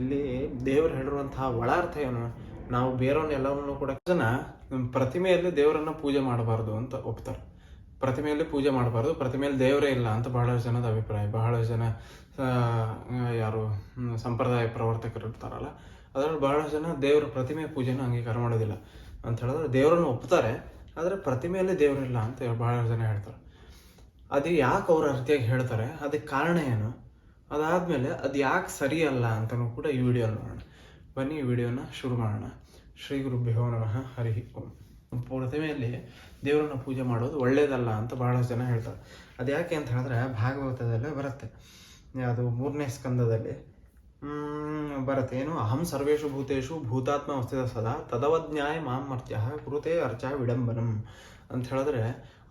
ಇಲ್ಲಿ ದೇವರು ಹೇಳಿರುವಂತಹ ಒಳಾರ್ಥ ಏನು ನಾವು ಬೇರೆಯವ್ರನ್ನ ಎಲ್ಲವನ್ನೂ ಕೂಡ ಜನ ಪ್ರತಿಮೆಯಲ್ಲಿ ದೇವರನ್ನ ಪೂಜೆ ಮಾಡಬಾರ್ದು ಅಂತ ಒಪ್ತಾರೆ. ಪ್ರತಿಮೆಯಲ್ಲಿ ಪೂಜೆ ಮಾಡಬಾರ್ದು, ಪ್ರತಿಮೆಯಲ್ಲಿ ದೇವರೇ ಇಲ್ಲ ಅಂತ ಬಹಳಷ್ಟು ಜನದ ಅಭಿಪ್ರಾಯ. ಬಹಳಷ್ಟು ಜನ ಯಾರು ಸಂಪ್ರದಾಯ ಪ್ರವರ್ತಕರು ಇರ್ತಾರಲ್ಲ, ಅದರಲ್ಲಿ ಬಹಳಷ್ಟು ಜನ ದೇವರ ಪ್ರತಿಮೆ ಪೂಜೆನ ಅಂಗೀಕಾರ ಮಾಡೋದಿಲ್ಲ ಅಂತ ಹೇಳಿದ್ರೆ ದೇವರನ್ನು ಒಪ್ತಾರೆ, ಆದರೆ ಪ್ರತಿಮೆಯಲ್ಲಿ ದೇವರಿಲ್ಲ ಅಂತ ಹೇಳಿ ಬಹಳಷ್ಟು ಜನ ಹೇಳ್ತಾರೆ. ಅದು ಯಾಕೆ ಅವ್ರ ಅರ್ಥಿಯಾಗಿ ಹೇಳ್ತಾರೆ? ಅದಕ್ಕೆ ಕಾರಣ ಏನು? ಅದಾದಮೇಲೆ ಅದು ಯಾಕೆ ಸರಿಯಲ್ಲ ಅಂತಲೂ ಕೂಡ ಈ ವಿಡಿಯೋ ನೋಡೋಣ. ಬನ್ನಿ ಈ ವಿಡಿಯೋನ ಶುರು ಮಾಡೋಣ. ಶ್ರೀ ಗುರುಭ್ಯೋ ನಮಃ, ಹರಿ ಓಂ. ಪ್ರತಿಮೆಯಲ್ಲಿ ದೇವರನ್ನ ಪೂಜೆ ಮಾಡೋದು ಒಳ್ಳೇದಲ್ಲ ಅಂತ ಬಹಳಷ್ಟು ಜನ ಹೇಳ್ತಾರೆ. ಅದು ಯಾಕೆ ಅಂತ ಹೇಳಿದ್ರೆ ಭಾಗವತದಲ್ಲೇ ಬರುತ್ತೆ. ಅದು ಮೂರನೇ ಸ್ಕಂದದಲ್ಲಿ ಬರುತ್ತೆ. ಏನು, ಅಹಂ ಸರ್ವೇಶು ಭೂತೇಶು ಭೂತಾತ್ಮ ವಸ್ತಿದ ಸದಾ ತದವಜ್ಞಾಯ ಮಾಂ ಮರ್ತ್ಯ ಕೃತೆ ಅರ್ಚ ವಿಡಂಬನಂ ಅಂತ ಹೇಳಿದ್ರೆ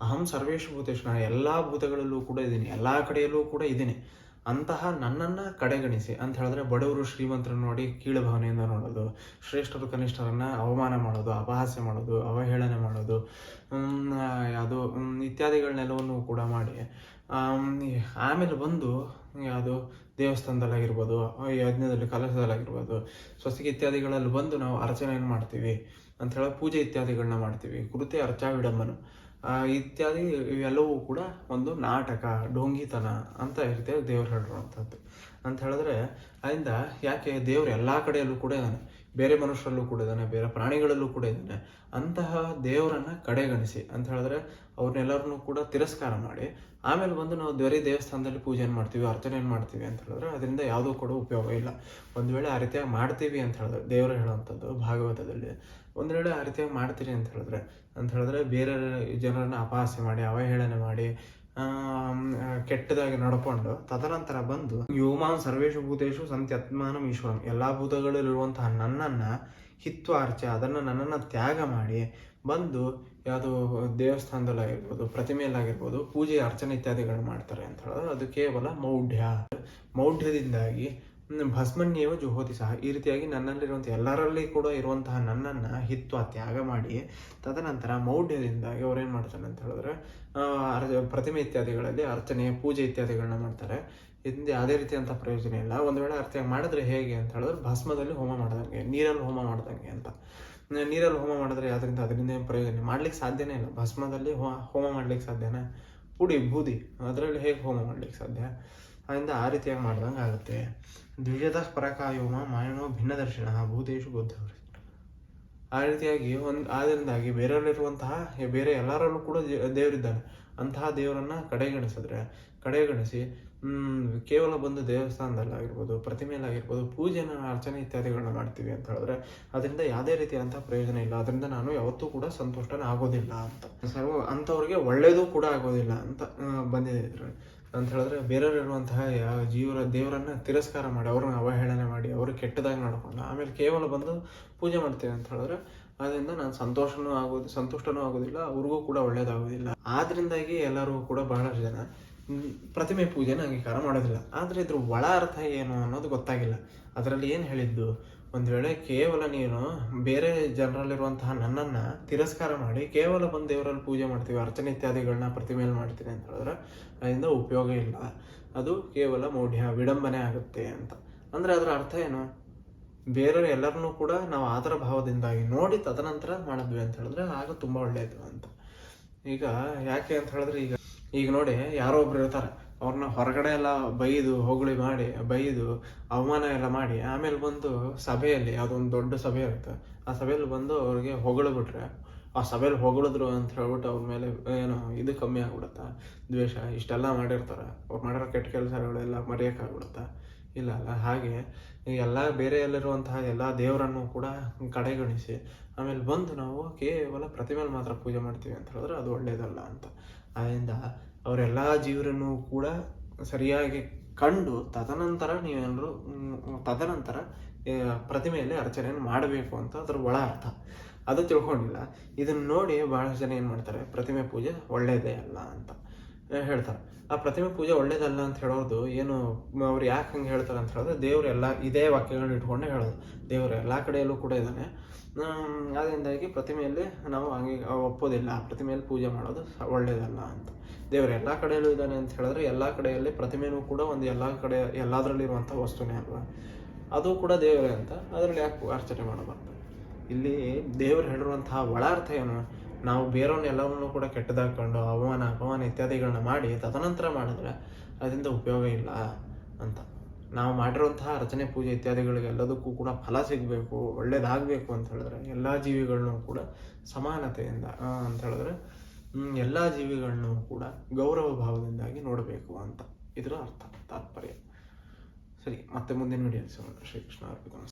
ಅಹಂ ಸರ್ವೇಶು ಭೂತೇಶು ನಾನು ಎಲ್ಲ ಭೂತಗಳಲ್ಲೂ ಕೂಡ ಇದ್ದೀನಿ ಎಲ್ಲ ಕಡೆಯಲ್ಲೂ ಕೂಡ ಇದ್ದೀನಿ ಅಂತಹ ನನ್ನನ್ನು ಕಡೆಗಣಿಸಿ ಅಂತ ಹೇಳಿದ್ರೆ ಬಡವರು ಶ್ರೀಮಂತರನ್ನು ನೋಡಿ ಕೀಳು ಭಾವನೆಯಿಂದ ನೋಡೋದು, ಶ್ರೇಷ್ಠರು ಕನಿಷ್ಠರನ್ನ ಅವಮಾನ ಮಾಡೋದು, ಅಪಹಾಸ್ಯ ಮಾಡೋದು, ಅವಹೇಳನೆ ಮಾಡೋದು ಯಾವುದು ಇತ್ಯಾದಿಗಳನ್ನೆಲ್ಲವನ್ನು ಕೂಡ ಮಾಡಿ. ಆಮೇಲೆ ಬಂದು ಯಾವುದು ದೇವಸ್ಥಾನದಲ್ಲಾಗಿರ್ಬೋದು, ಯಜ್ಞದಲ್ಲಿ ಕಲಶದಲ್ಲಾಗಿರ್ಬೋದು, ಸ್ವಸ್ತಿಗೆ ಇತ್ಯಾದಿಗಳಲ್ಲಿ ಬಂದು ನಾವು ಅರ್ಚನೆಯನ್ನು ಮಾಡ್ತೀವಿ. ಅಂತ ಹೇಳಿ ಪೂಜೆ ಇತ್ಯಾದಿಗಳನ್ನ ಮಾಡ್ತೀವಿ. ಕೃತಿ ಅರ್ಚಾ ವಿಡಂಬನ ಇತ್ಯಾದಿ ಇವೆಲ್ಲವೂ ಕೂಡ ಒಂದು ನಾಟಕ, ಡೋಂಗಿತನ ಅಂತ ಇರ್ತೇವೆ ದೇವ್ರು ಹೇಳಿರುವಂಥದ್ದು ಅಂತ ಹೇಳಿದ್ರೆ, ಅಲ್ಲಿಂದ ಯಾಕೆ ದೇವ್ರು ಎಲ್ಲ ಕಡೆಯಲ್ಲೂ ಕೂಡ ಬೇರೆ ಮನುಷ್ಯರಲ್ಲೂ ಕೂಡ ಇದ್ದಾನೆ, ಬೇರೆ ಪ್ರಾಣಿಗಳಲ್ಲೂ ಕೂಡ ಇದ್ದಾನೆ. ಅಂತಹ ದೇವರನ್ನ ಕಡೆಗಣಿಸಿ ಅಂತ ಹೇಳಿದ್ರೆ ಅವ್ರನ್ನೆಲ್ಲರನ್ನೂ ಕೂಡ ತಿರಸ್ಕಾರ ಮಾಡಿ, ಆಮೇಲೆ ಬಂದು ನಾವು ಬೇರೆ ದೇವಸ್ಥಾನದಲ್ಲಿ ಪೂಜೆಯನ್ನು ಮಾಡ್ತೀವಿ ಅರ್ಚನೆಯನ್ನು ಮಾಡ್ತೀವಿ ಅಂತ ಹೇಳಿದ್ರೆ ಅದರಿಂದ ಯಾವುದೂ ಕೂಡ ಉಪಯೋಗ ಇಲ್ಲ. ಒಂದು ವೇಳೆ ಆ ರೀತಿಯಾಗಿ ಮಾಡ್ತೀವಿ ಅಂತ ಹೇಳಿದ್ರೆ, ದೇವರು ಹೇಳುವಂಥದ್ದು ಭಾಗವತದಲ್ಲಿ, ಒಂದು ವೇಳೆ ಆ ರೀತಿಯಾಗಿ ಮಾಡ್ತೀರಿ ಅಂತ ಹೇಳಿದ್ರೆ ಅಂತ ಹೇಳಿದ್ರೆ ಬೇರೆ ಜನರನ್ನ ಅಪಹಾಸ್ಯ ಮಾಡಿ, ಅವಹೇಳನೆ ಮಾಡಿ ಕೆಟ್ಟದಾಗಿ ನಡ್ಕೊಂಡು ತದನಂತರ ಬಂದು ಯೋಮಾನ್ ಸರ್ವೇಶು ಭೂತೇಶು ಸಂತ್ಯತ್ಮಾನಂ ಈಶ್ವರಂ. ಎಲ್ಲ ಭೂತಗಳಲ್ಲಿರುವಂತಹ ನನ್ನನ್ನ ಹಿತ್ವಾರ್ಚೆ ಅದನ್ನು ನನ್ನನ್ನು ತ್ಯಾಗ ಮಾಡಿ ಬಂದು ಯಾವುದು ದೇವಸ್ಥಾನದಲ್ಲಾಗಿರ್ಬೋದು, ಪ್ರತಿಮೆಯಲ್ಲಾಗಿರ್ಬೋದು ಪೂಜೆ, ಅರ್ಚನೆ ಇತ್ಯಾದಿಗಳು ಮಾಡ್ತಾರೆ ಅಂತ ಹೇಳಿದ್ರೆ ಅದು ಕೇವಲ ಮೌಢ್ಯ. ಮೌಢ್ಯದಿಂದಾಗಿ ಭಸ್ಮನ್ಯೇವ ಜುಹೋತಿ ಸಹ. ಈ ರೀತಿಯಾಗಿ ನನ್ನಲ್ಲಿರುವಂಥ ಎಲ್ಲರಲ್ಲಿ ಕೂಡ ಇರುವಂತಹ ನನ್ನನ್ನು ಹಿತ್ತು ತ್ಯಾಗ ಮಾಡಿ ತದನಂತರ ಮೌಢ್ಯದಿಂದಾಗಿ ಅವ್ರೇನು ಮಾಡ್ತಾರೆ ಅಂತ ಹೇಳಿದ್ರೆ ಪ್ರತಿಮೆ ಇತ್ಯಾದಿಗಳಲ್ಲಿ ಅರ್ಚನೆ, ಪೂಜೆ ಇತ್ಯಾದಿಗಳನ್ನ ಮಾಡ್ತಾರೆ. ಇದರಿಂದ ಯಾವುದೇ ರೀತಿಯಂಥ ಪ್ರಯೋಜನ ಇಲ್ಲ. ಒಂದು ವೇಳೆ ಅರ್ಥ ಮಾಡಿದ್ರೆ ಹೇಗೆ ಅಂತ ಹೇಳಿದ್ರೆ ಭಸ್ಮದಲ್ಲಿ ಹೋಮ ಮಾಡ್ದಂಗೆ, ನೀರಲ್ಲಿ ಹೋಮ ಮಾಡ್ದಂಗೆ ಅಂತ. ನೀರಲ್ಲಿ ಹೋಮ ಮಾಡಿದ್ರೆ ಅದರಿಂದ ಅದರಿಂದ ಏನು ಪ್ರಯೋಜನ ಮಾಡ್ಲಿಕ್ಕೆ ಸಾಧ್ಯನೇ ಇಲ್ಲ. ಭಸ್ಮದಲ್ಲಿ ಹೋಮ ಮಾಡ್ಲಿಕ್ಕೆ ಸಾಧ್ಯನಾ? ಪುಡಿ, ಬೂದಿ, ಅದರಲ್ಲಿ ಹೇಗೆ ಹೋಮ ಮಾಡ್ಲಿಕ್ಕೆ ಸಾಧ್ಯ? ಅದರಿಂದ ಆ ರೀತಿಯಾಗಿ ಮಾಡ್ದಂಗೆ ಆಗುತ್ತೆ. ದ್ವಿಜದ ಪರಕಾಯೋಮ ಮಾಯನೋ ಭಿನ್ನದರ್ಶನ, ಭೂತೇಶು ಬುದ್ಧವರು. ಆ ರೀತಿಯಾಗಿ ಒಂದು ಆದ್ದರಿಂದಾಗಿ ಬೇರೆಯವರಲ್ಲಿರುವಂತಹ ಬೇರೆ ಎಲ್ಲರಲ್ಲೂ ಕೂಡ ದೇವರಿದ್ದಾನೆ ಅಂತಹ ದೇವರನ್ನ ಕಡೆಗಣಿಸಿದ್ರೆ, ಕಡೆಗಣಿಸಿ ಕೇವಲ ಬಂದು ದೇವಸ್ಥಾನದಲ್ಲಾಗಿರ್ಬೋದು ಪ್ರತಿಮೆಯಲ್ಲಾಗಿರ್ಬೋದು ಪೂಜೆನ, ಅರ್ಚನೆ ಇತ್ಯಾದಿಗಳನ್ನ ಮಾಡ್ತೀವಿ ಅಂತ ಹೇಳಿದ್ರೆ, ಅದರಿಂದ ಯಾವುದೇ ರೀತಿಯಾದಂತಹ ಪ್ರಯೋಜನ ಇಲ್ಲ. ಅದರಿಂದ ನಾನು ಯಾವತ್ತೂ ಕೂಡ ಸಂತುಷ್ಟನ ಆಗೋದಿಲ್ಲ ಅಂತ. ಸರ್ವ, ಅಂಥವ್ರಿಗೆ ಒಳ್ಳೇದು ಕೂಡ ಆಗೋದಿಲ್ಲ ಅಂತ ಬಂದಿದೆ ಅಂತ ಹೇಳಿದ್ರೆ ಬೇರೆಯವರಿರುವಂತಹ ಯಾವ ಜೀವರ ದೇವರನ್ನ ತಿರಸ್ಕಾರ ಮಾಡಿ, ಅವ್ರನ್ನ ಅವಹೇಳನೆ ಮಾಡಿ, ಅವರು ಕೆಟ್ಟದಾಗಿ ನಡ್ಕೊಂಡು ಆಮೇಲೆ ಕೇವಲ ಬಂದು ಪೂಜೆ ಮಾಡ್ತೇವೆ ಅಂತ ಹೇಳಿದ್ರೆ ಅದರಿಂದ ನಾನು ಸಂತೋಷನೂ ಆಗೋದು, ಸಂತುಷ್ಟನೂ ಆಗೋದಿಲ್ಲ, ಅವ್ರಿಗೂ ಕೂಡ ಒಳ್ಳೇದಾಗೋದಿಲ್ಲ. ಆದ್ರಿಂದಾಗಿ ಎಲ್ಲರೂ ಕೂಡ ಬಹಳಷ್ಟು ಜನ ಪ್ರತಿಮೆ ಪೂಜೆನ ಅಂಗೀಕಾರ ಮಾಡೋದಿಲ್ಲ. ಆದರೆ ಇದ್ರ ಒಳ ಅರ್ಥ ಏನು ಅನ್ನೋದು ಗೊತ್ತಾಗಿಲ್ಲ. ಅದರಲ್ಲಿ ಏನು ಹೇಳಿದ್ದು? ಒಂದು ವೇಳೆ ಕೇವಲ ನೀನು ಬೇರೆ ಜನರಲ್ಲಿರುವಂತಹ ನನ್ನನ್ನು ತಿರಸ್ಕಾರ ಮಾಡಿ ಕೇವಲ ಬಂದು ದೇವರಲ್ಲಿ ಪೂಜೆ ಮಾಡ್ತೀವಿ, ಅರ್ಚನೆ ಇತ್ಯಾದಿಗಳನ್ನ ಪ್ರತಿಮೆಯಲ್ಲಿ ಮಾಡ್ತೀನಿ ಅಂತ ಹೇಳಿದ್ರೆ ಅದರಿಂದ ಉಪಯೋಗ ಇಲ್ಲ. ಅದು ಕೇವಲ ಮೌಢ್ಯ ವಿಡಂಬನೆ ಆಗುತ್ತೆ ಅಂತ. ಅಂದರೆ ಅದರ ಅರ್ಥ ಏನು? ಬೇರೆಯವ್ರು ಎಲ್ಲರನ್ನೂ ಕೂಡ ನಾವು ಆದರ ಭಾವದಿಂದಾಗಿ ನೋಡಿ ತದನಂತರ ಮಾಡಿದ್ವಿ ಅಂತ ಹೇಳಿದ್ರೆ ಆಗ ತುಂಬ ಒಳ್ಳೆಯದು ಅಂತ. ಈಗ ಯಾಕೆ ಅಂತ ಹೇಳಿದ್ರೆ ಈಗ ಈಗ ನೋಡಿ ಯಾರೋ ಒಬ್ರು ಇರ್ತಾರೆ. ಅವ್ರನ್ನ ಹೊರಗಡೆ ಎಲ್ಲ ಬೈದು, ಹೊಗಳಿ ಮಾಡಿ, ಬೈದು, ಅವಮಾನ ಎಲ್ಲ ಮಾಡಿ ಆಮೇಲೆ ಬಂದು ಸಭೆಯಲ್ಲಿ ಯಾವುದೊಂದು ದೊಡ್ಡ ಸಭೆ ಇರುತ್ತೆ. ಆ ಸಭೆಯಲ್ಲಿ ಬಂದು ಅವ್ರಿಗೆ ಹೊಗಳು ಬಿಟ್ರೆ ಆ ಸಭೆಯಲ್ಲಿ ಹೊಗಳಿದ್ರು ಅಂತ ಹೇಳ್ಬಿಟ್ಟು ಅವ್ರ ಮೇಲೆ ಏನು ಇದು ಕಮ್ಮಿ ಆಗ್ಬಿಡುತ್ತಾ? ದ್ವೇಷ, ಇಷ್ಟೆಲ್ಲ ಮಾಡಿರ್ತಾರೆ. ಅವ್ರು ಮಾಡಿರೋ ಕೆಟ್ಟ ಕೆಲಸಗಳೆಲ್ಲ ಮರೆಯೋಕ್ಕಾಗ್ಬಿಡುತ್ತಾ? ಇಲ್ಲ ಅಲ್ಲ, ಹಾಗೆ ಎಲ್ಲ ಬೇರೆಯಲ್ಲಿರುವಂತಹ ಎಲ್ಲ ದೇವರನ್ನು ಕೂಡ ಕಡೆಗಣಿಸಿ ಆಮೇಲೆ ಬಂದು ನಾವು ಕೇವಲ ಪ್ರತಿಮೇಲೆ ಮಾತ್ರ ಪೂಜೆ ಮಾಡ್ತೀವಿ ಅಂತ ಹೇಳಿದ್ರೆ ಅದು ಒಳ್ಳೇದಲ್ಲ ಅಂತ. ಅದರಿಂದ ಅವರೆಲ್ಲ ಜೀವರನ್ನು ಕೂಡ ಸರಿಯಾಗಿ ಕಂಡು ತದನಂತರ ನೀವೆಲ್ಲರೂ ತದನಂತರ ಪ್ರತಿಮೆಯಲ್ಲಿ ಅರ್ಚನೆಯನ್ನು ಮಾಡಬೇಕು ಅಂತ ಅದ್ರ ಒಳ ಅರ್ಥ. ಅದು ತಿಳ್ಕೊಂಡಿಲ್ಲ. ಇದನ್ನ ನೋಡಿ ಬಹಳಷ್ಟು ಜನ ಏನು ಮಾಡ್ತಾರೆ? ಪ್ರತಿಮೆ ಪೂಜೆ ಒಳ್ಳೆಯದೇ ಅಲ್ಲ ಅಂತ. ಹೇಳ್ತಾರೆ. ಆ ಪ್ರತಿಮೆ ಪೂಜೆ ಒಳ್ಳೇದಲ್ಲ ಅಂತ ಹೇಳೋದು ಏನು ಅವ್ರು ಯಾಕೆ ಹಂಗೆ ಹೇಳ್ತಾರೆ ಅಂತ ಹೇಳಿದ್ರೆ ದೇವ್ರು ಎಲ್ಲ ಇದೇ ವಾಕ್ಯಗಳನ್ನ ಇಟ್ಕೊಂಡೇ ಹೇಳೋದು. ದೇವರು ಎಲ್ಲ ಕಡೆಯಲ್ಲೂ ಕೂಡ ಇದ್ದಾನೆ ಅದರಿಂದಾಗಿ ಪ್ರತಿಮೆಯಲ್ಲಿ ನಾವು ಹಂಗೆ ಒಪ್ಪೋದಿಲ್ಲ. ಆ ಪ್ರತಿಮೆಯಲ್ಲಿ ಪೂಜೆ ಮಾಡೋದು ಒಳ್ಳೇದಲ್ಲ ಅಂತ. ದೇವರು ಎಲ್ಲ ಕಡೆಯಲ್ಲೂ ಇದ್ದಾನೆ ಅಂತ ಹೇಳಿದ್ರೆ ಎಲ್ಲ ಕಡೆಯಲ್ಲಿ ಪ್ರತಿಮೆನೂ ಕೂಡ ಒಂದು ಎಲ್ಲ ಕಡೆ ಎಲ್ಲದರಲ್ಲಿರುವಂಥ ವಸ್ತುನೇ ಅಲ್ವಾ? ಅದು ಕೂಡ ದೇವರೇ ಅಂತ ಅದರಲ್ಲಿ ಯಾಕೆ ಅರ್ಚನೆ ಮಾಡಬಾರ್ದು? ಇಲ್ಲಿ ದೇವರು ಹೇಳಿರುವಂತಹ ಒಳ ಅರ್ಥ ಏನು? ನಾವು ಬೇರೆಯವ್ರನ್ನ ಎಲ್ಲವನ್ನೂ ಕೂಡ ಕೆಟ್ಟದಾಕೊಂಡು ಕಂಡು ಅವಮಾನ, ಅಪಮಾನ ಇತ್ಯಾದಿಗಳನ್ನ ಮಾಡಿ ತದನಂತರ ಮಾಡಿದ್ರೆ ಅದರಿಂದ ಉಪಯೋಗ ಇಲ್ಲ ಅಂತ. ನಾವು ಮಾಡಿರುವಂತಹ ಅರ್ಚನೆ ಪೂಜೆ ಇತ್ಯಾದಿಗಳಿಗೆ ಎಲ್ಲದಕ್ಕೂ ಕೂಡ ಫಲ ಸಿಗಬೇಕು, ಒಳ್ಳೇದಾಗಬೇಕು ಅಂತ ಹೇಳಿದ್ರೆ ಎಲ್ಲ ಜೀವಿಗಳನ್ನೂ ಕೂಡ ಸಮಾನತೆಯಿಂದ ಅಂತ ಹೇಳಿದ್ರೆ ಎಲ್ಲ ಜೀವಿಗಳನ್ನೂ ಕೂಡ ಗೌರವ ಭಾವದಿಂದಾಗಿ ನೋಡಬೇಕು ಅಂತ ಇದರ ಅರ್ಥ, ತಾತ್ಪರ್ಯ. ಸರಿ, ಮತ್ತೆ ಮುಂದಿನ ವಿಡಿಯೋ ಶ್ರೀಕೃಷ್ಣ ಅರ್ಪಿತ